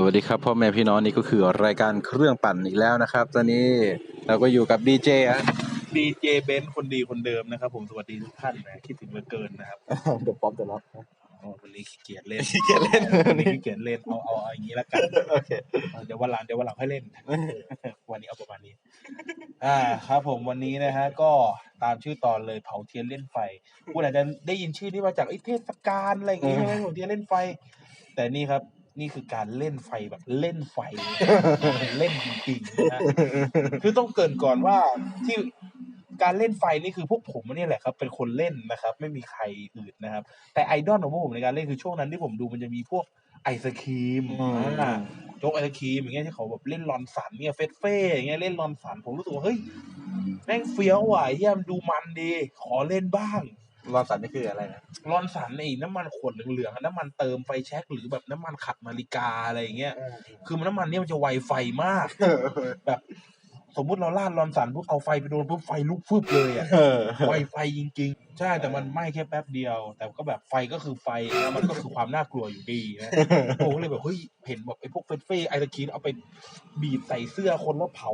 สวัสดีครับพ่อแม่พี่น้องนี่ก็คือรายการเครื่องปั่นอีกแล้วนะครับ ตอนนี้เราก็อยู่กับดีเจอะดีเจเบนซ์คนดีคนเดิมนะครับ ผมสวัสดีทุกท่านนะคิดถึงเหลือเกินนะครับเดี๋ยวป๊อปจะรับอ๋อวันนี้ขี้เกียจเล่นขี้เกียจเล่นวันนี้ขี้เกียจเล่นเอาเอาเอาอย่างนี้ละกันโอเคเออเดี๋ยววันหลังเดี๋ยววันหลังให้เล่น วันนี้เอาประมาณนี้ อ่าครับผมวันนี้นะฮะก็ตามชื่อตอนเลยเผาเทียนเล่นไฟคุณอาจจะได้ยินชื่อนี้มาจากไอ้เทศกาลอะไรอย่างงี้ใช่ไหมเผาเทียนเล่นไฟ แต่นี่ครับ นี่คือการเล่นไฟแบบเล่นไฟ เล่นจริงๆนะฮะคือต้องเกรินก่อนว่าที่การเล่นไฟนี่คือพวกผมเนี่ยแหละครับ เป็นคนเล่นนะครับ ไม่มีใครอื่นนะครับ แต่ไอดอลของพวกผมในการเล่นคือช่วงนั้นที่ผมดูมันจะมีพวกไอศครีมอ่าโจ๊กไอศครีมอย่างเงี้ยที่เขาแบบเล่นลอนสันเนี่ยเฟสเฟ่อย่างเงี้ยเล่นลอนสันผมรู้สึกว่าเฮ้ยแม่งเฟี้ยวว่ะเฮียมนดูมันดี ขอเล่นบ้าง รอนสันนี่คืออะไรนะลอนสันไอ้น้ำมันขวดเหลืองๆอะน้ำมันเติมไฟแช็กหรือแบบน้ำมันขัดนาฬิกาอะไรอย่างเงี้ย คือมันน้ำมันเนี่ยมันจะไวไฟมาก แบบ สมมุติเราลาดรอนสันปุ๊บเอาไฟไปโดนปุ๊บไฟลุกฟึบเลยอะเออไวไฟจริง ๆ ใช่แต่มันไหม้แค่แป๊บเดียว แต่ก็แบบไฟก็คือไฟแล้วมันก็คือความน่ากลัวอยู่ดีนะผมก็เลยแบบเฮ้ยเห็นแบบไอ้พวกเฟสเฟ่ไอตะคีนเอาไปบีบใส่เสื้อคนแล้วเผา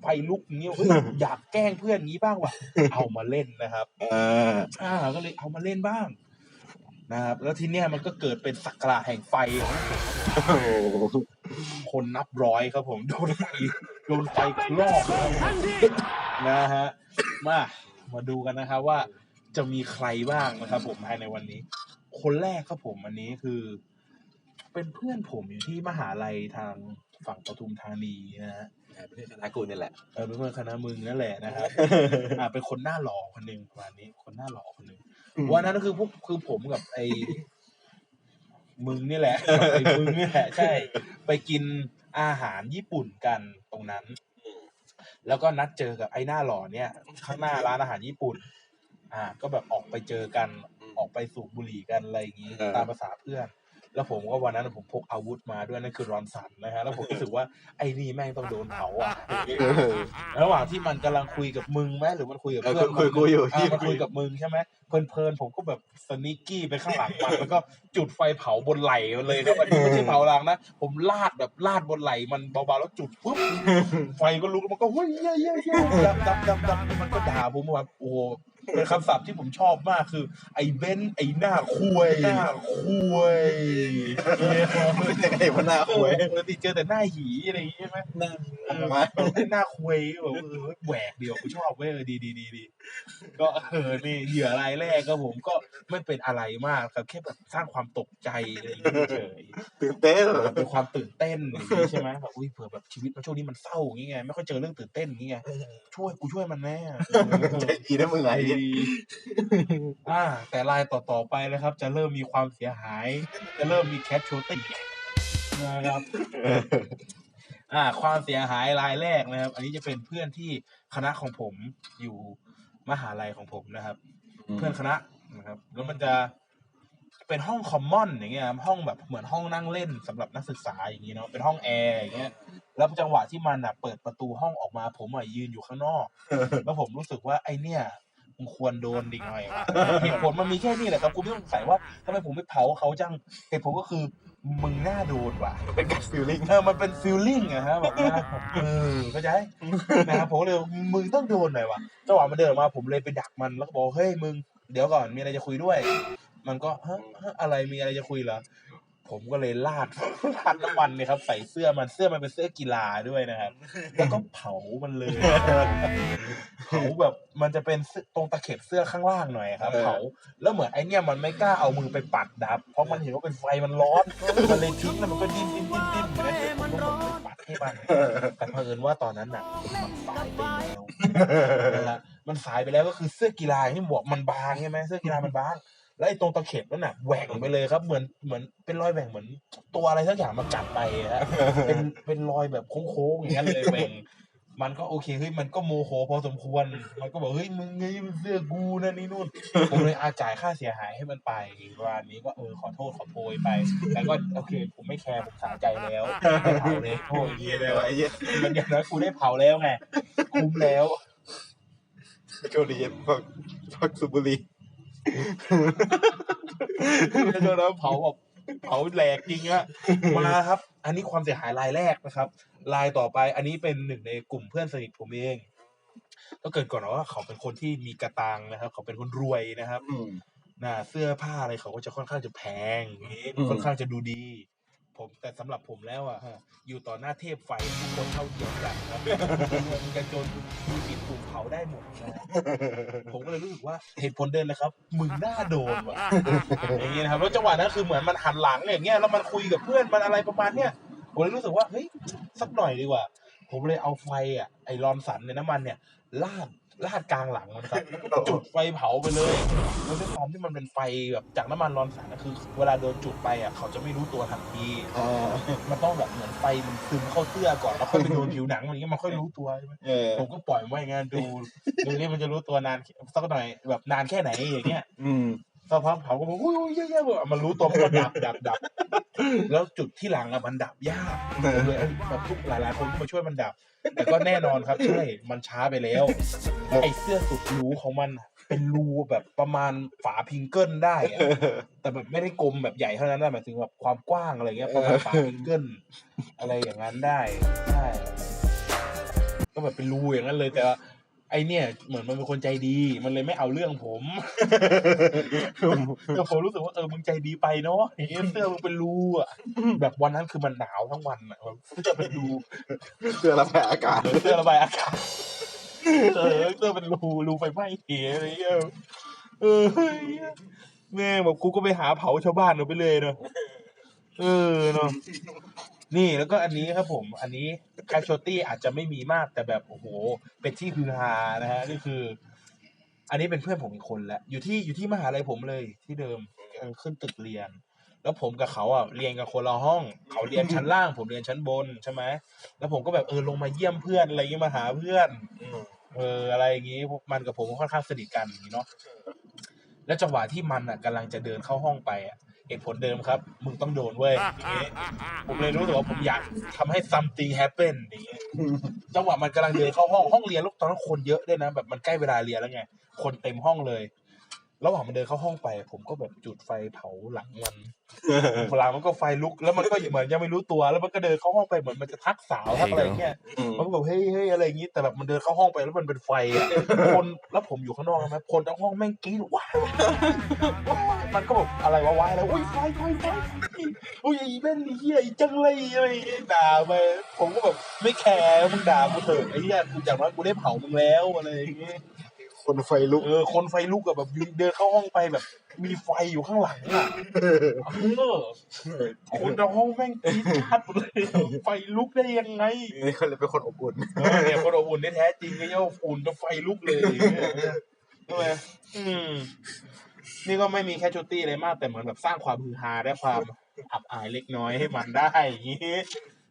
ไฟลุกอย่างเงี้ยเฮ้ยอยากแกล้งเพื่อนงี้บ้างว่ะเอามาเล่นนะครับเอออ่าก็เลยเอามาเล่นบ้างนะครับ แล้วทีเนี้ยมันก็เกิดเป็นสักราแห่งไฟของผมโอ้โหคนนับร้อยครับผมโดนไฟโดนไฟคลอกนะครับนะฮะมามาดูกันนะครับว่าจะมีใครบ้างนะครับ ผมภายในวันนี้ คนแรกครับผมอันนี้คือ เป็นเพื่อนผมอยู่ที่มหาลัยทางฝั่งปทุมธานีนะฮะ เพื่อนคณะกูนี่แหละเออเป็นเพื่อนคณะมึงนั่นแหละนะครับอ่าเป็นคนหน้าหล่อคนหนึ่งประมาณนี้คนหน้าหล่อคนหนึ่งวันนั้นก็คือพวกคือผมกับไอ้มึงนี่แหละกับไอ้มึงนี่แหละใช่ ไปกินอาหารญี่ปุ่นกันตรงนั้น แล้วก็นัดเจอกับไอ้หน้าหล่อเนี่ย ข้างหน้าร้านอาหารญี่ปุ่น อ่า ก็แบบออกไปเจอกันออกไปสูบบุหรี่กันอะไรอย่างนี้เออตามภาษาเพื่อน แล้วผมก็วันนั้นผมพกอาวุธมาด้วยนั่นคือรอนสันนะฮะแล้วผมรู้สึกว่าไอ้นี่แม่งต้องโดนเผาอะเออระหว่างที่มันกำลังคุยกับมึงไหมหรือมันคุยกับเออเพื่อนคุยคุยอยู่อ่ามันคุคุยยกับมึงใช่ไหมเพลินๆผมก็แบบสนิกกี้ไปข้างหลังมันแล้วก็จุดไฟเผาบนไหล่มันเลยครับอันนี้ไม่ใช่เผาหลังนะผมลาดแบบลาดบนไหล่มันเบาๆแล้วจุดปุ๊บไฟก็ลุกแล้วมันก็เฮ้ยเย้ยเย้ยเย้ยดำดำดำดำมันก็ด่าผมแบบโอ้โห เป็นคำศัพท์ที่ผมชอบมากคือ ไอ้เบนซ์ไอ้หน้าคุยหน้าคุยไอ้พน้าคุยปกติเจอแต่หน้าหีอะไรอย่างงี้ใช่ไหมนั่นเออหน้าคุยแบบเออแหวกเดียวกูชอบเว้ยเออดีดีดีดีก็เออนี่เหยื่อรายแรกก็ผมก็ไม่เป็นอะไรมากครับแค่แบบสร้างความตกใจอะไรอย่างเงี้ยเฉยตื่นเต้นแบบเป็นความตื่นเต้นอย่างงี้ใช่ไหมแบบอุ้ยเผื่อแบบชีวิตมันช่วงนี้มันเศร้าอย่างงี้ไงไม่ค่อยเจอเรื่องตื่นเต้นอย่างงี้ไงช่วยกูช่วยมันแน่ใจดีนะมึงไงดีอ่า แต่รายต่อๆไปนะครับ จะเริ่มมีความเสียหาย จะเริ่มมีแคชชูตี้นะครับ อ่า ความเสียหายรายแรกนะครับ อันนี้จะเป็นเพื่อนที่คณะของผมอยู่มหาลัยของผมนะครับ เพื่อนคณะนะครับ แล้วมันจะเป็นห้องคอมมอนอย่างเงี้ยครับห้องแบบเหมือนห้องนั่งเล่นสำหรับนักศึกษาอย่างงี้เนาะเป็นห้องแอร์อย่างเงี้ยแล้วจังหวะที่มันอะเปิดประตูห้องออกมาผมอะยืนอยู่ข้างนอก แล้วผมรู้สึกว่าไอเนี่ย มึงควรโดนดีหน่อยว่ะเหตุผลมันมีแค่นี้แหละครับกูไม่ต้องสงสัยว่าทำไมผมไม่เผาเขาจังเหตุผลก็คือมึงน่าโดนว่ะเป็นการฟิลลิ่งเออมันเป็นฟีลลิ่งอะฮะแบบว่าเออเข้าใจนะครับผมก็เลยมึงต้องโดนหน่อยวะจังหวะมันเดินออกมาผมเลยไปดักมันแล้วก็บอกเฮ้ยมึงเดี๋ยวก่อนมีอะไรจะคุยด้วย มันก็ฮะฮะอะไรมีอะไรจะคุยเหรอ ผมก็เลยลาดลาดน้ำมันเนี่ยครับ ใส่เสื้อมันเสื้อมันเป็นเสื้อกีฬาด้วยนะครับ แล้วก็เผามันเลยเผาแบบมันจะเป็นเสื้อตรงตะเข็บเสื้อข้างล่างหน่อยครับเออเผาแล้วเหมือนไอเนี่ยมันไม่กล้าเอามือไปปัดดับ เพราะมันเห็นว่าเป็นไฟมันร้อนมันเลยทิ้งแล้วมันก็ดิ้นดิ้นดิ้นดิ้นเหมือนกันผมก็บอกไปปัดให้มันแต่เผอิญว่าตอนนั้นน่ะมันสายไปแล้วนะฮะมันสายไปแล้วก็คือเสื้อกีฬาที่บอกมันบางใช่ไหมเสื้อกีฬามันบาง แล้วไอ้ตรงตะเข็บนั่นน่ะแหว่งไปเลยครับ เหมือนเหมือนเป็นรอยแหว่งเหมือน ตัวอะไรสักอย่างมากัดไปฮะเป็นเป็นรอยแบบโค้งๆอย่างนั้นเลยแหว่งมันก็โอเคเฮ้ยมันก็โมโหพอสมควร มันก็บอกเฮ้ยมึงไงมันเสื้อกูนั่นนี่นู่นผมเลยอาจ่ายค่าเสียหายให้มันไปประมาณนี้ก็เออขอโทษขอโพยไปแต่ก็โอเค ผมไม่แคร์ผมสาใจแล้วได้เผาเลยโทษอย่างนี้เลยไอ้เหี้ยมันอย่างนั้นกูได้เผาแล้วไงคุ้มแล้วโชคดีพักพักสุบุรีแล้ว โดนแล้วเผาแบบเผาแหลกจริงอะมาครับ อันนี้ความเสียหายรายแรกนะครับรายต่อไปอันนี้เป็นหนึ่งในกลุ่มเพื่อนสนิทผมเองก็เกิดก่อนว่าเขาเป็นคนที่มีกระตังนะครับ เขาเป็นคนรวยนะครับอืมนะเสื้อผ้าอะไรเขาก็จะค่อนข้างจะแพงอย่างงี้อืมค่อนข้างจะดูดี ผมแต่สำหรับผมแล้วอะฮะอยู่ต่อหน้าเทพไฟทุกคนเท่าเทียมกันครับมึงจะจนมีสิทธิ์ถูกเผาได้หมดนะผมก็เลยรู้สึกว่าเหตุผลเดินนะครับมึงน่าโดนว่ะอย่างเงี้ยนะครับแล้วจังหวะนั้นคือเหมือนมันหันหลังอย่างเงี้ยแล้วมันคุยกับเพื่อนมันอะไรประมาณเนี้ยผมเลยรู้สึกว่าเฮ้ยสักหน่อยดีกว่า ผมเลยเอาไฟอะไอรอนสันในน้ำมันเนี่ยลาด ลาดกลางหลังมันครับแล้วก็จุดไฟเผาไปเลยแล้วด้วยความที่มันเป็นไฟแบบจากน้ำมันรอนสันนะคือ เวลาโดนจุดไปอะเขาจะไม่รู้ตัวทันทีอ่ามันต้องแบบเหมือนไฟมันซึมเข้าเสื้อก่อนแล้วค่อยไปโดนผิวหนังอะไรเงี้ยมันค่อยรู้ตัวใช่ไหมเออผมก็ปล่อยมันไว้อย่างงั้นดูดูนี่มันจะรู้ตัวนานสักหน่อยแบบนานแค่ไหนอย่างเงี้ย อืมสักพักเผาก็บอกอุ้ยอุ้ยเยะๆแบบมันรู้ตัวมันดับดับดับแล้วจุดที่หลังอะมันดับยากเลยแบบทุกหลายๆคนมาช่วยมันดับ แต่ก็แน่นอนครับใช่มันช้าไปแล้วไอ้เสื้อสุดหรูของมันเป็นรูแบบประมาณฝาพิงเกิลได้อะแต่แบบไม่ได้กลมแบบใหญ่เท่านั้นนะหมายถึงแบบความกว้างอะไรเงี้ยประมาณฝาพิงเกิลอะไรอย่างนั้นได้ใช่ก็แบบเป็นรูอย่างนั้นเลยแต่ ไอเนี่ยเหมือนมันเป็นคนใจดี มันเลยไม่เอาเรื่องผมแต่ผมรู้สึกว่าเออมึงใจดีไปเนาะอย่างเงี้ยเสื้อมึงเป็นรูอะแบบวันนั้นคือมันหนาวทั้งวันอะแบบเสื้อเป็นรูเสื้อระบายอากาศเออเสื้อระบายอากาศเออเสื้อเป็นรูรูไฟไหม้เหอะไรเงี้ยเออเฮ้ยแม่งแบบกูก็ไปหาเผาชาวบ้านเราไปเลยเนาะเออเนาะ นี่แล้วก็อันนี้ครับผม อันนี้คาโชตี้อาจจะไม่มีมากแต่แบบโอ้โห เป็นที่ฮือฮานะฮะนี่คือ อันนี้เป็นเพื่อนผมอีกคนแล้วอยู่ที่อยู่ที่มหาลัยผมเลยที่เดิมขึ้นตึกเรียน แล้วผมกับเขาอะเรียนกันคนละห้อง เขาเรียนชั้นล่าง ผมเรียนชั้นบนใช่ไหมแล้วผมก็แบบเออลงมาเยี่ยมเพื่อนอะไรเงี้ยมาหาเพื่อนเอออะไรอย่างงี้มันกับผมก็ค่อนข้างสนิทกันอย่างงี้เนาะแล้วจังหวะที่มันอะกำลังจะเดินเข้าห้องไปอะ เหตุผลเดิมครับ มึงต้องโดนเว้ยอย่างงี้ผมเลยรู้สึกว่าผมอยากทำให้ something happen อย่างงี้จังหวะมันกำลังเดินเข้าห้องห้องเรียนแล้วตอนนั้นคนเยอะด้วยนะแบบมันใกล้เวลาเรียนแล้วไง คนเต็มห้องเลย ระหว่างมันเดินเข้าห้องไป ผมก็แบบจุดไฟเผาหลังมันเวลามันก็ไฟลุก แล้วมันก็เหมือนยังไม่รู้ตัว แล้วมันก็เดินเข้าห้องไปเหมือนมันจะทักสาวทักอะไรอย่างเงี้ยมันก็แบบเฮ้ยเฮ้ยอะไรอย่างงี้แต่แบบมันเดินเข้าห้องไปแล้วมันเป็นไฟอะคนแล้วผมอยู่ข้างนอกใช่ไหมคนทั้งห้องแม่งกรี๊ดว้าวว้าวมันก็แบบอะไรวะวายอะไรอุ้ยไฟไฟไฟอุ้ยไอ้เล่นไอ้เหี้ยไอ้จังเลยอะไรอย่างเงี้ยด่าไปผมก็แบบไม่แคร์มึงด่ากูเถอะไอ้เหี้ยกูอย่างน้อยกูได้เผามึงแล้วอะไรอย่างเงี้ย คนไฟลุก เออคนไฟลุกอะแบบยืนเดินเข้าห้องไปแบบ มีไฟอยู่ข้างหลังอะเออคนในห้องแม่งกรี๊ดชัดเลยไฟลุกได้ยังไงนี่เขาเลยเป็นคนอบอุ่นเออเนี่ยคนอบอุ่นที่แท้จริงไอ้เจ้าอุ่นจะไฟลุกเลยใช่ไหมอืม นี่ก็ไม่มีแคชชูตี้อะไรมากแต่เหมือนแบบสร้างความฮือฮาและความอับอายเล็กน้อยให้มันได้อย่างนี้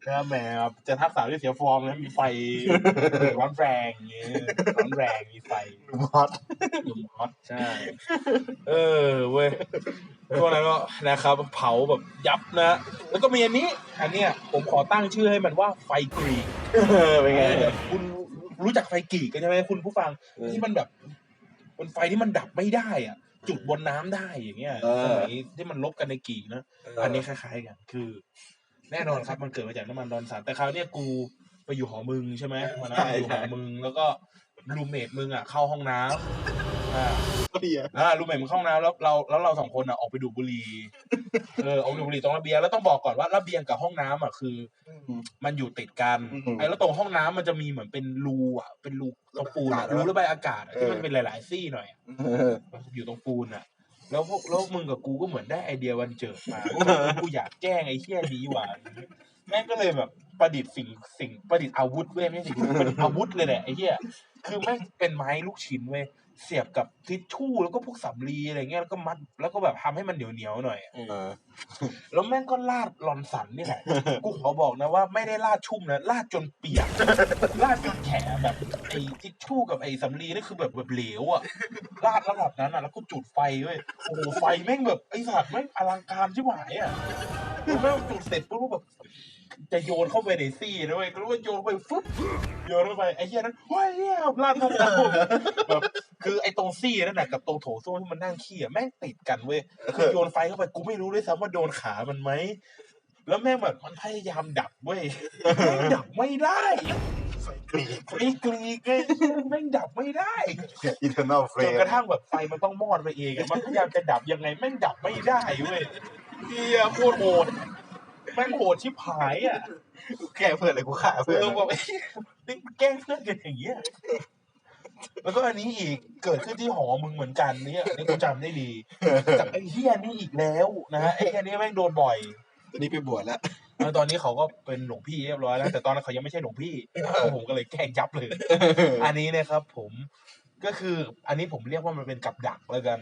นะแหมแบบจะทักสาวที่เสียฟอร์มแล้วมีไฟร้อนแรงอย่างนี้ร้อนแรงมีไฟฮอตหนุ่มฮอตใช่ เออเว้ยช่วงนั้นก็นะครับ เผาแบบยับนะ แล้วก็มีอันนี้ อันเนี้ยผมขอตั้งชื่อให้มันว่าไฟกรีกเป็นไงคุณรู้จักไฟกรีกกันใช่ไหมคุณผู้ฟังเออที่มันแบบมันไฟที่มันดับไม่ได้อะ จุดบนน้ำได้อย่างเงี้ยเออสมัยที่มันลบกันในกรีกนะอันนี้คล้ายๆกันคือ แน่นอนครับมันเกิดมาจากน้ำมันดอนสารแต่คราวเนี้ยกูไปอยู่หอมึงใช่ไหมวันนั้นอยู่หอมึงแล้วก็รูเมทมึงอะเข้าห้องน้ำอ่าก็ดีอะอ่ารูเมทมึงเข้าห้องน้ำแล้วเราแล้วเราสองคนอะออกไปดูดบุหรี่เออออกไปดูดบุหรี่ตรงระเบียงแล้วต้องบอกก่อนว่าระเบียงกับห้องน้ำอะคือ มันอยู่ติดกันอืมไอ้แล้วตรงห้องน้ำมันจะมีเหมือนเป็นรูอะเป็นรูตรงปูนอะรูระบายอากาศอะที่มันเป็นหลาย ๆ ซี่หน่อยอะเอออยู่ตรงปูนอะ แล้วพวกแล้วมึงกับกูก็เหมือนได้ไอเดียวันเจิดมากูอยากแกล้งไอ้เหี้ยนี้ว่ะแม่งก็เลยแบบประดิษฐ์สิ่งสิ่งประดิษฐ์อาวุธเว้ยไม่ใช่สิ่งประดิษฐ์อาวุธเลยแหละไอ้เหี้ยคือแม่งเป็นไม้ลูกชิ้นเว้ยเสียบกับทิชชู่แล้วก็พวกสำลีอะไรเงี้ยแล้วก็มัดแล้วก็แบบทำให้มันเหนียวเหนียวๆหน่อยเออแล้วแม่งก็ลาดลอนสันนี่แหละกูขอบอกนะว่าไม่ได้ลาดชุ่มนะลาดจนเปียกลาดจนแฉะแบบ ไอ้ทิชชู่กับไอ้สำลีนี่คือแบบแบบเหลวอะลาดระดับนั้นอะแล้วก็จุดไฟเว้ยโอ้โหไฟแม่งแบบไอ้สัตว์แม่งอลังการชิบหายอะคือแม่งจุดเสร็จปุ๊บแบบจะโยนเข้าไปในซี่นะเว้ยก็รู้ว่าโยนไปฟึ๊บโยนเข้าไปไอ้เหี้ยนั้นเฮ้ยเหี้ยลั่นทั้งหมดแบบคือไอ้ตรงซี่นั่นแหละกับตรงโถส้วมที่มันนั่งขี้อะแม่งติดกันเว้ยคือโยนไฟเข้าไปกูไม่รู้ด้วยซ้ำว่าโดนขามันไหมแล้วแม่งแบบมันพยายามดับเว้ยดับไม่ได้ กรีดไอ้กรีกไงแม่งดับไม่ได้อินเทอร์เนลเฟรจนกระทั่งแบบไฟมันต้องมอดไปเองอะมันพยายามจะดับยังไงแม่งดับไม่ได้เว้ยเฮียโคตรโหดแม่งโหดชิบหายอะแก้เพื่อนเลยกูฆ่าเอเพื่อนอแบบไอ้เหี้ยนี่แกล้งเพื่อนกันอย่างเงี้ยแล้วก็อันนี้อีกเกิดขึ้นที่หอมึงเหมือนกันเนี่ยอันนี่กูจำได้ดีกับไอ้เฮียนี่อีกแล้วนะฮะไอ้เฮียนี่แม่งโดนบ่อยตอนนี้ไปบวชแล้วแล้ว ตอนนี้เขาก็เป็นหลวงพี่เรียบร้อยแล้ว แต่ตอนนั้นเขายังไม่ใช่หลวงพี่ผมก็เลยแกล้งยับเลย อันนี้นะครับ ผมก็คืออันนี้ผมเรียกว่ามันเป็นกับดักแล้วกัน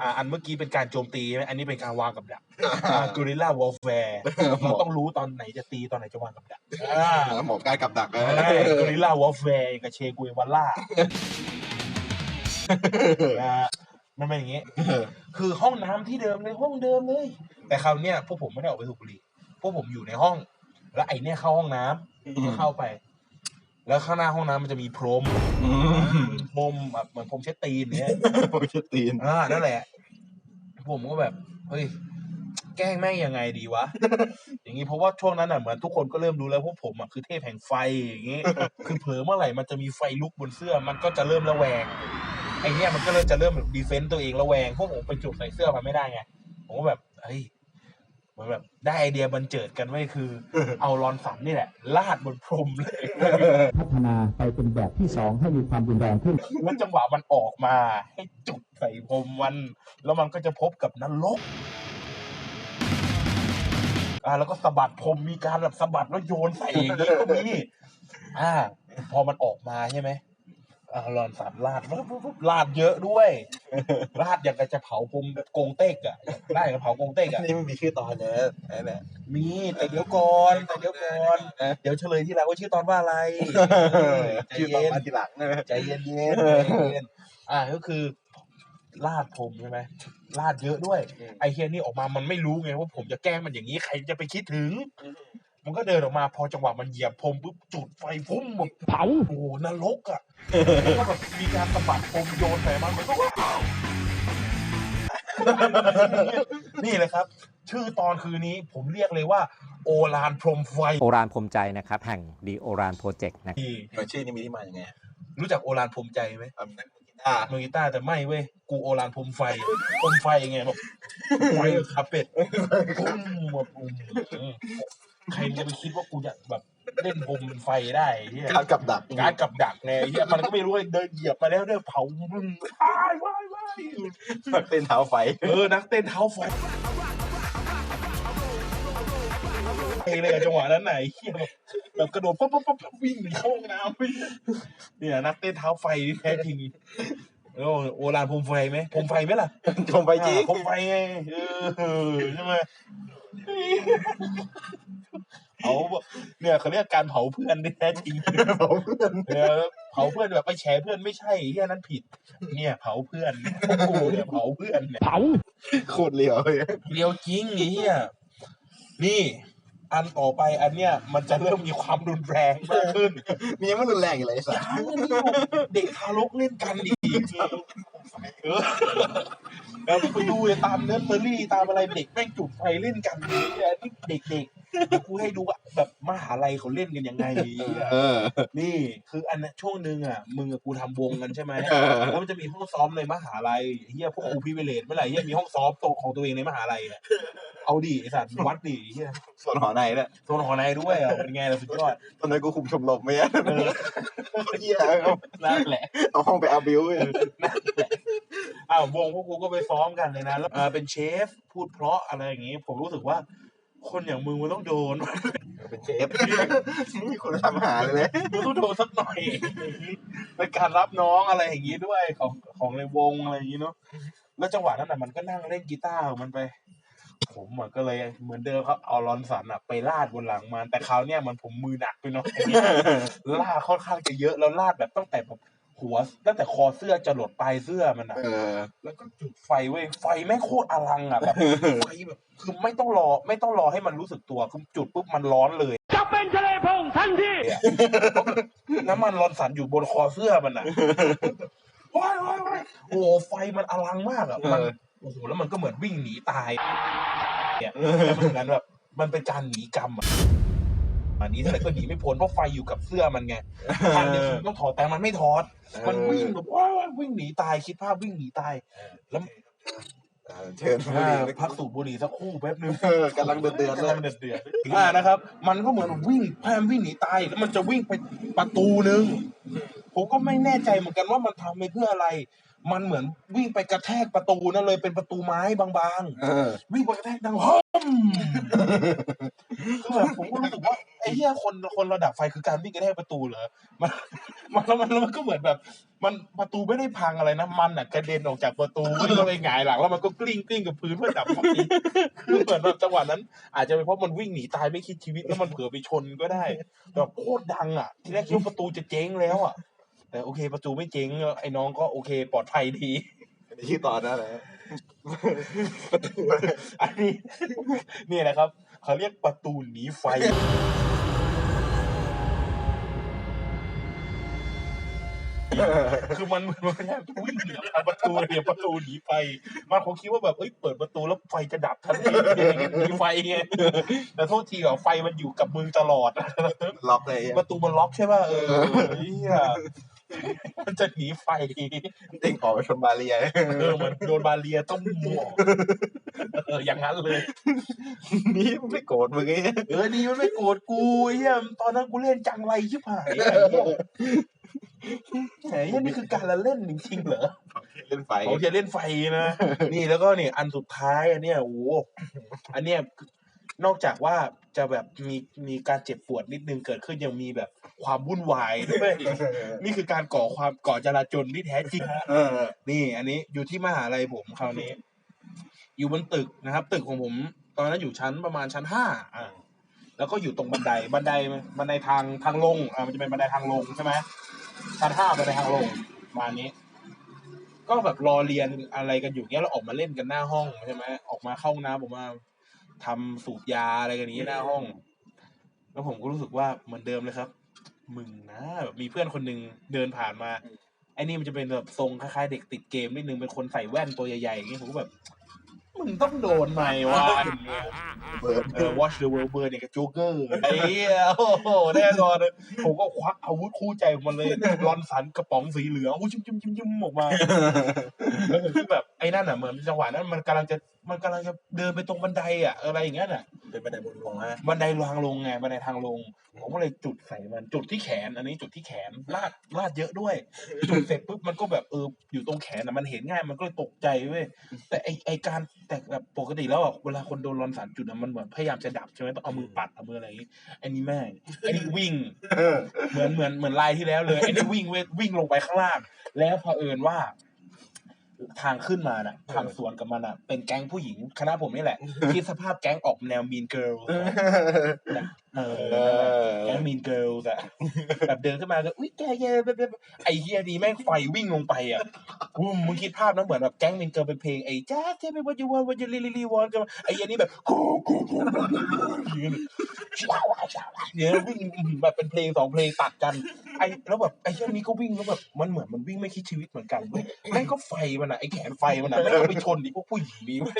อ่าอันเมื่อกี้เป็นการโจมตีใช่ไหมอันนี้เป็นการวางกับดักกูริลลาวอลแฟร์เราต้องรู้ตอนไหนจะตีตอนไหนจะวางกับดักอ่าหมอบการกับดักนะกูริลลาวอลแฟร์กับเชกุเอวาล่าอ่ามันเป็นอย่างงี้ คือห้องน้ำที่เดิมเลยห้องเดิมเลย แต่คราวเนี้ยพวกผมไม่ได้ออกไปสูบบุหรี่ พวกผมอยู่ในห้อง แล้วไอ้เนี่ยเข้าห้องน้ำก็เข้าไป แล้วข้างหน้าห้องน้ำมันจะมีพรมพรมแบบเหมือนพรมเช็ดตีนเนี่ยผมจะตีน อ่านั่นแหละ ผมก็แบบ เฮ้ย แกล้งแม่งยังไงดีวะ อย่างนี้เพราะว่าช่วงนั้นอะเหมือนทุกคนก็เริ่มรู้แล้วพวกผมอะคือเทพแห่งไฟอย่างงี้ คือเผลอเมื่อไหร่มันจะมีไฟลุกบนเสื้อ มันก็จะเริ่มระแวง ไอเนี้ยมันก็เริ่มจะเริ่มแบบดีเฟนต์ตัวเองระแวงพวกผมไปจุดใส่เสื้อมันไม่ได้ไง ผมก็แบบ เฮ้ย เหมือนแบบได้ไอเดียบันเจิดกันไว้ยคือ เอารอนสันนี่แหละลาดบนพรมเลย พัฒนาไปเป็นแบบที่สองให้มีความรุนแรงขึ้น แล้วจังหวะมันออกมา ให้จุดใส่พรมมัน แล้วมันก็จะพบกับนรกอ่าแล้วก็สะบัดพรมมีการแบบสะบัดแล้วโยนใส่อย่างนี้ก็มีอ่าพอมันออกมาใช่ไหม อ่ารอนสันลาดปุ๊บปุ๊บปุ๊บลาดเยอะด้วยลาดอย่างกับจะเผาพรมกงเต็กอะได้กับเผากงเต็กอะนี่มันมีชื่อตอนเนี่ยไอ้เนี่ยมีแต่เดี๋ยวก่อนแต่เดี๋ยวก่อนเดี๋ยวเฉลยที่หลังว่าชื่อตอนว่าอะไรใจชื่อตอนเย็นมาทีหลังนะใจเย็นๆใจเย็นๆอ่าก็คือลาดผมใช่ไหมลาดเยอะด้วย ไอเฮียนี่ออกมามันไม่รู้ไงว่าผมจะแกล้งมันอย่างนี้ใครจะไปคิดถึง มันก็เดินออกมาพอจังหวะมันเหยียบผมปุ๊บจุดไฟพุ่มแบบเผาโอ้โหนรกอะแล้ว ก็แบบมีการสะบัดผมโยนใส่มันมันก็ว้าวนี่เลยครับ ชื่อตอนคืนนี้ผมเรียกเลยว่า โอลานพรหมไฟโอรานพรหมใจนะครับ แห่งดีโอรานโปรเจกต์นะครับมันชื่อนี่มีที่มาอย่างไงรู้จักโอลานพรหมใจไหมอะนักกีตาร์มือกีตาร์แต่ไม่เว้ย กูโอรานพรมไฟพรมไฟไงแบบไฟคาเป็ดปุ้มแบบปุ้มใครจะไปคิดว่ากูจะแบบ เล่นพรมเป็นไฟได้เฮียการกับดักการกับดักไงเฮียมันก็ไม่รู้ว่าเดินเหยียบมาแล้วเดินเผาบึ้มว้ายว้ายว้ายเต้นเท้าไฟ เออ นักเต้นเท้าไฟเองเลยอะจังหวะนั้นไหนเฮียแบบแบบกระโดดปั๊บปั๊บปั๊บปั๊บวิ่งหนีเข้าห้องน้ำเนี่ยนักเต้นเท้าไฟที่แท้จริงโอ้โอรานพรมไฟไหมพรมไฟไหมล่ะชมไปจริงอ่าผมไปไงเออใช่ไหม เผาเนี่ยเขาเรียกการเผาเพื่อนที่แท้จริงเผาเพื่อนเนี่ยเผาเพื่อนแบบไปแฉเพื่อนไม่ใช่เฮียนั้นผิด เนี่ย เผาเพื่อนพวกกูเนี่ยเผาเพื่อนเนี่ยเผาโคตรเลียวเลยเดียวจริงไอ้เฮียนี่ อันต่อไปอันเนี้ยมันจะเริ่มมีความรุนแรงมากขึ้นมียังไม่รุนแรงอยู่เลยไอ้สัสยังนี่อยู่เด็กทารกเล่นกันดีเออแล้วไปดูเลยตามเนื้อเตอรี่ตามอะไรเด็กแม่งจุดไฟเล่นกันเนี่ยนี่เด็กๆเดี๋ยว กูให้ดูว่าแบบมหาลัยเขาเล่นกันยังไงเนี่ยเออนี่คืออันนั้นช่วงหนึ่งอะมึงกับกูทำวงกันใช่ไหมเออแล้วมันจะมีห้องซ้อมในมหาลัยเฮียพวกกูพิเวเลตเมื่อไหร่เฮียมีห้องซ้อมโตวของตัวเองในมหาลัยอะเอาดิไอสัตว์วัดดิเฮียส่วนหอในเนี่ยโซนหอในด้วยอะเป็นไงล่ะสุดยอดตอนนั้นกูคุมชมรมไม่ใช่เออเหี้ยเอานั่นแหละเอาห้องไปอาบิวเลยอ้าววงพวกกูก็ไปซ้อมกันเลยนะแล้วอ่าเป็นเชฟพูดเพราะอะไรอย่างงี้ ผมรู้สึกว่า คนอย่างมึงมันต้องโดนเป็นเชฟมีคนทำอาหารเลยมึงต้องโดนสักหน่อยเป็นการรับน้องอะไรอย่างงี้ด้วยของของในวงอะไรอย่างงี้เนาะแล้วจังหวะนั้นน่ะมันก็นั่งเล่นกีตาร์ของมันไป ผมอะก็เลยเหมือนเดิมครับเอาลอนสันอะไปลาดบนหลังมันแต่คราวเนี้ยมันผมมือหนักไปหน่อยลาดค่อนข้างจะเยอะแล้วลาดแบบตั้งแต่แบบ หัวตั้งแต่คอเสื้อจะหลดปลายเสื้อมันอะเออแล้วก็จุดไฟเว้ยไฟแม่งโคตรอลังอะแบบไฟแบบคือไม่ต้องรอไม่ต้องรอให้มันรู้สึกตัวคือจุดปุ๊บมันร้อนเลย จะเป็นทะเลพงทันทีน้ำมันร้อนสันอยู่บนคอเสื้อมันอะว้ายว้ายว้ายโอ้โหไฟมันอลังมากอะมันเออโอ้โหแล้วมันก็เหมือนวิ่งหนีตายเนี่ยแล้วมันเหมือนแบบมันเป็นการหนีกรรมอะ อันนี้เท่าไหร่ก็หนีไม่พ้นเพราะไฟอยู่กับเสื้อมันไงทางเดียวคือต้องถอดแต่มันไม่ถอด มันวิ่งแบบว้ายวิ่งหนีตายคิดภาพวิ่งหนีตาย แล้วเออเชิญบุรีพักสูบบุหรี่สักครู่แป๊บนึงเออกำลังเดือดเดือดๆเลกำยลังเดือดเดือดอ่านะครับ มันก็เหมือนวิ่งพยายามวิ่งหนีตายแล้วมันจะวิ่งไปประตูหนึ่งผมก็ไม่แน่ใจเหมือนกันว่ามันทำไปเพื่ออะไรมันเหมือนวิ่งไปกระแทกประตูนั่นเลยเป็นประตูไม้บางเออๆวิ่งไปกระแทกดังฮ่อมคือแบบผมก็รู้สึกว่าไอ้เหี้ยคนคนระดับไฟคือการวิ่งกระแทกประตูเหรอมันมันแล้วมันแล้วมันก็เหมือนแบบ มันประตูไม่ได้พังอะไรนะมันอะกระเด็นออกจากประตูวิ่งเข้าไปหงายหลังแล้วมันก็กลิ้งกลิ้งกับพื้นเพื่อดับไฟคือเหมือนแบบจังหวะนั้น อาจจะเป็นเพราะมันวิ่งหนีตายไม่คิดชีวิตแล้วมันเผื่อไปชนก็ได้แต่แบบโคตรดังอะ ทีแรกคิดว่าประตูจะเจ๊งแล้วอะ แต่โอเคประตูไม่เจ๊งไอ้น้องก็โอเค ปลอดภัยดีที่ต่อนั่นแหละอันนี้นี่แหละครับ เขาเรียกประตูหนีไฟคือมันมันไม่ใช่วิ่งหนีทางประตูเนี่ยประตูหนีไฟมันคงคิดว่าแบบเอ้ยเปิดประตูแล้วไฟจะดับทันทีหนีไฟไงแต่โทษทีอะไฟมันอยู่กับมึงตลอดล็อกเลยประตูมันล็อกใช่ป่ะเออเฮีย มันจะหนีไฟเด้งออกไปชนบาเรียเออมันโดนบาเรียต้องมัวเอออย่างนั้นเลย นี่ไม่โกรธมึงไงเออดีมันไม่โกรธกูไอ้เฮียตอนนั้นกูเล่นจังไรชิบหายไอ้เหี้ยไอ้เหี้ยนี่คือการละเล่นจริงๆเหรอเล่นไฟเขาจะเล่นไฟนะนี่แล้วก็เนี่ยอันสุดท้ายอันเนี้ยโอ้โหอันเนี้ยนอกจากว่าจะแบบมีมีการเจ็บปวดนิดนึงเกิดขึ้นยังมีแบบ ความวุ่นวายด้วยนี่คือการก่อความก่อจราจนที่แท้จริงเออ นี่ อันนี้อยู่ที่มหาลัยผมคราวนี้ อยู่บนตึกนะครับ ตึกของผม ตอนนั้นอยู่ชั้นประมาณชั้นห้าอ่าแล้วก็อยู่ตรงบันไดบันไดบันไดทางทางลงอ่ามันจะเป็นบันไดทางลงใช่ไหมชั้นห้าบันไดทางลงประมาณนี้ ก็แบบรอเรียนอะไรกันอยู่เงี้ยเราออกมาเล่นกันหน้าห้องใช่ไหมออกมาเข้าห้องน้ำผมมาทำสูบยาอะไรกันอย่างนี้หน้าห้อง แล้วผมก็รู้สึกว่าเหมือนเดิมเลยครับ มึงนะแบบมีเพื่อนคนหนึ่งเดินผ่านมาไอ้นี่มันจะเป็นแบบทรงคล้ายๆเด็กติดเกมนิดนึงเป็นคนใส่แว่นตัวใหญ่ๆอย่างเงี้ยผมก็แบบมึงต้องโดนไหมวะอย่างเงี้ยเบิร์ดเออ watch the world burn เนี่ยกับโจ๊กเกอร์ไอ้เหี้ยโอ้โหแน่นอนเลยผมก็ควักอาวุธคู่ใจออกมาเลยรอนสันกระป๋องสีเหลืองอู้จิ้มจิ้มจิ้มจิ้มออกมาแล้วผมก็แบบไอ้นั่นอะเหมือนจังหวะนั้นมันกำลังจะ มันกำลังจะเดินไปตรงบันไดอะอะไรอย่างเงี้ยน่ะ เป็นบันไดบนลงฮะบันไดทางลงไงบันไดทางลง ผมก็เลยจุดใส่มันจุดที่แขน อันนี้จุดที่แขนลาดลาดเยอะด้วย จุดเสร็จปุ๊บมันก็แบบเอออยู่ตรงแขนอะมันเห็นง่ายมันก็เลยตกใจเว้ยแต่ไอไอการแต่แบบปกติแล้วอะเวลาคนโดนรอนสันจุดอะมันเหมือนพยายามจะดับใช่ไหมต้องเอามือปัดเอามืออะไรอย่างงี้ไอ้นี่แม่งไอ้นี่วิ่ง เหมือนเหมือนเหมือนลายที่แล้วเลยไอ้นี่วิ่งเว้ยวิ่งลงไปข้างล่าง แล้วเผอิญว่า ทางขึ้นมาน่ะ ทางสวนกับมันอะ เป็นแก๊งผู้หญิงคณะผมนี่แหละคิดสภาพแก๊งออกแนวมีนเกิร์ล เออแก๊งมีนเกิร์ลอะแบบเดินขึ้นมาก็อุ้ยแกแกแบบแบบไอ้เฮียดีแม่งไฟวิ่งลงไปอะอุ้มมึงคิดภาพนะเหมือนแบบแก๊งมีนเกิร์ลเป็นเพลงไอ้จ้าเจ๊ไม่ว่าจะวันวันจะลิลิลิวอนกันไอ้เฮียนี่แบบกูกูกูเนี่ยวิ่งแบบเป็นเพลงสองเพลงตัดกัน ไอ้แล้วแบบไอ้เช่นนี้ก็วิ่งแล้วแบบมันเหมือนมันวิ่งไม่คิดชีวิตเหมือนกันเว้ยแม่งก็ไฟมันอะไอ้แขนไฟมันอะแม่งก็ไปชนดิพวกผู้หญิงนี้เว้ย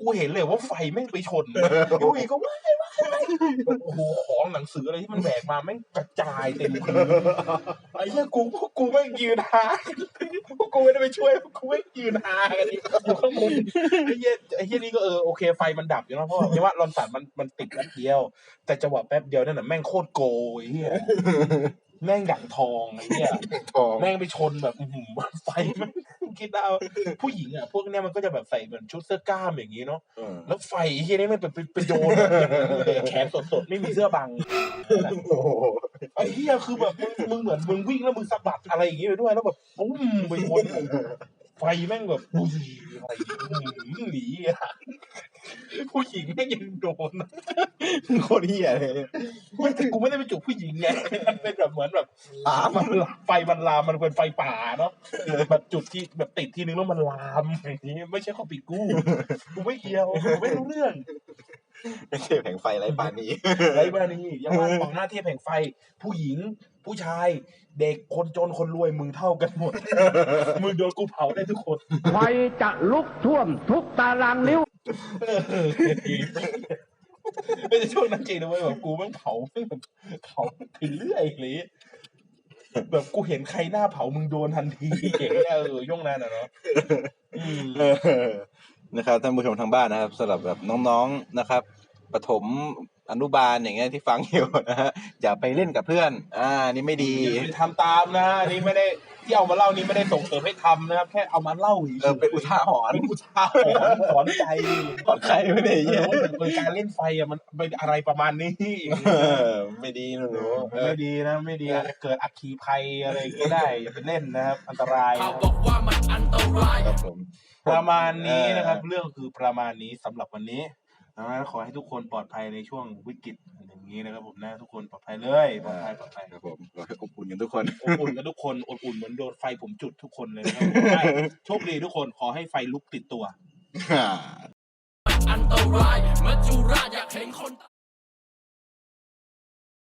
กูเห็นเลยว่าไฟแม่งไปชนกูอีกก็ว้ายว้าย โอ้โหของหนังสืออะไรที่มันแบกมาแม่งกระจายเต็มพื้นไอ้เหี้ยกูพวกกูแม่งยืนหาพวกกูไม่ได้ไปช่วยพวกกูแม่งยืนหากันอยู่ข้างบนไอ้เหี้ยไอ้เหี้ยนี่ก็เออโอเคไฟมันดับอยู่นะเพราะว่าเพราะว่าลอนสันมันมันติดแป๊บเดียว แต่จังหวะแป๊บเดียวนั่นน่ะแม่งโคตรโกยไอ้เหี้ยแม่งดั่งทองไอ้เหี้ยทองแม่งไปชนแบบอื้อหือไฟแม่ง คิดเอาผู้หญิงอะพวกเนี้ยมันก็จะแบบใส่เหมือนชุดเสื้อกล้ามอย่างนี้เนาะเออแล้วไฟไอ้เหี้ยนี่มันไปไปไปโดนแบบอย่างนี้เลยแขนสดๆไม่มีเสื้อบังโอ้โหไอ้เหี้ยคือแบบมึงมึงเหมือนมึงวิ่งแล้วมึงสะบัดอะไรอย่างงี้ไปด้วยแล้วแบบปุ้มไปชนไฟแม่งแบบอุ้ยอะไรอื้อหือหนีอะ ผู้หญิงแม่งยังโดนนะโคตรเหี้ยเลยไม่แต่กูไม่ได้ไปจูบผู้หญิงไงมันเป็นแบบเหมือนแบบลามมันลามไฟมันลามมันเป็นไฟป่าเนาะแบบจุดที่แบบติดที่นึงแล้วมันลามอย่างนี้ไม่ใช่ข้อปีกูกูไม่เกี่ยวกูไม่รู้เรื่องไม่ใช่แผงไฟไร้ปานนี้ไรบ้านี่ยังมาของหน้าเทียบแห่งไฟ ผู้หญิง ผู้ชาย เด็กคนจนคนรวยมึงเท่ากันหมด มึงโดนกูเผาได้ทุกคน ไฟจะลุกท่วมทุกตารางนิ้ว เออไม่ใช่ช่วงนั้นจริงนะเว้ยแบบกูแม่งเผาแม่งแบบเผาถึงเรื่อยเลยแบบกูเห็นใครหน้าเผามึงโดนทันทีอย่างเงี้ยเออย่งนั้นอะเนาะอืมเออนะครับท่านผู้ชมทางบ้านนะครับสำหรับแบบน้องๆนะครับประถมอนุบาลอย่างเงี้ยที่ฟังอยู่นะฮะอย่าไปเล่นกับเพื่อน อ่า นี่ไม่ดีอย่าไปทำตามนะอันนี้ไม่ได้ ที่เอามาเล่านี้ไม่ได้ส่งเสริมให้ทำนะครับ แค่เอามาเล่าฉยๆเออเป็นอุทาหรณ์เป็นอุทาหรณ์สอนใจสอนใครไม่ได้เอเหี้ยอว่าเป็นการเล่นไฟอะมันเป็นอะไรประมาณนี้เออไม่ดีหนูๆเออไม่ดีนะไม่ดีอาจจะเกิดอัคคีภัยอะไรก็ได้อย่าไปเล่นนะครับ อันตรายนะครับครับผมประมาณนี้นะครับเออเรื่องคือประมาณนี้สำหรับวันนี้ นะขอให้ทุกคนปลอดภัยในช่วงวิกฤตอย่างนี้นะครับผมนะทุกคนปลอดภัยเลยปลอดภัยปลอดภัยครับผมขอให้อบอุ่นกันทุกคนอบอุ่นกันทุกคนอบอุ่นเหมือนโดนไฟผมจุดทุกคนเลยนะครับใช่โชคดีทุกคนขอให้ไฟลุกติดตัวอ่าอันตรายมัจจุราชอยากเห็นคน